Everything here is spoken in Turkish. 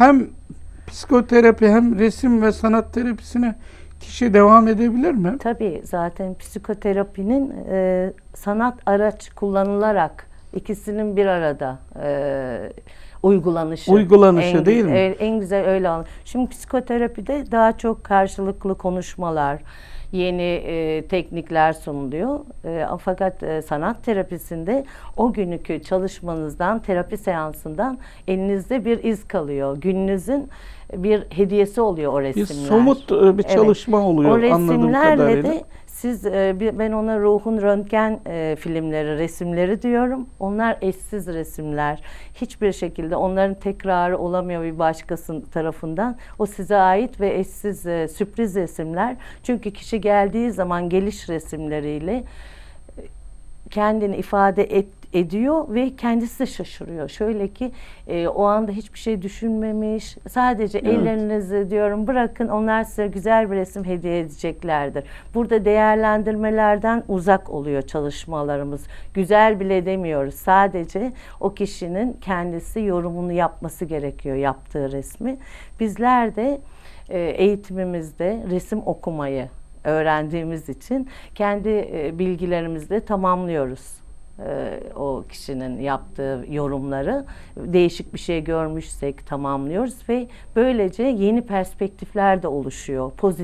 hem psikoterapi hem resim ve sanat terapisine kişi devam edebilir mi? Tabii zaten psikoterapinin e, sanat araç kullanılarak ikisinin bir arada e, uygulanışı. Uygulanışı en, değil mi? e, En güzel öyle anla- Şimdi psikoterapide daha çok karşılıklı konuşmalar, yeni e, teknikler sunuluyor. E, fakat e, sanat terapisinde o günkü çalışmanızdan, terapi seansından elinizde bir iz kalıyor. Gününüzün bir hediyesi oluyor o Bir resimler. somut e, bir Evet. çalışma oluyor O anladığım resimlerle kadarıyla. de siz e, ben ona ruhun röntgen e, filmleri, resimleri diyorum. Onlar eşsiz resimler. Hiçbir şekilde onların tekrarı olamıyor bir başkasının tarafından. O size ait ve eşsiz e, sürpriz resimler. Çünkü kişi geldiği zaman geliş resimleriyle kendini ifade et, ediyor ve kendisi de şaşırıyor. Şöyle ki e, o anda hiçbir şey düşünmemiş. Sadece Evet. ellerinizi diyorum bırakın onlar size güzel bir resim hediye edeceklerdir. Burada değerlendirmelerden uzak oluyor çalışmalarımız. Güzel bile demiyoruz. Sadece o kişinin kendisi yorumunu yapması gerekiyor yaptığı resmi. Bizler de e, eğitimimizde resim okumayı öğrendiğimiz için kendi e, bilgilerimizle tamamlıyoruz e, o kişinin yaptığı yorumları. Değişik bir şey görmüşsek tamamlıyoruz ve böylece yeni perspektifler de oluşuyor. Pozitif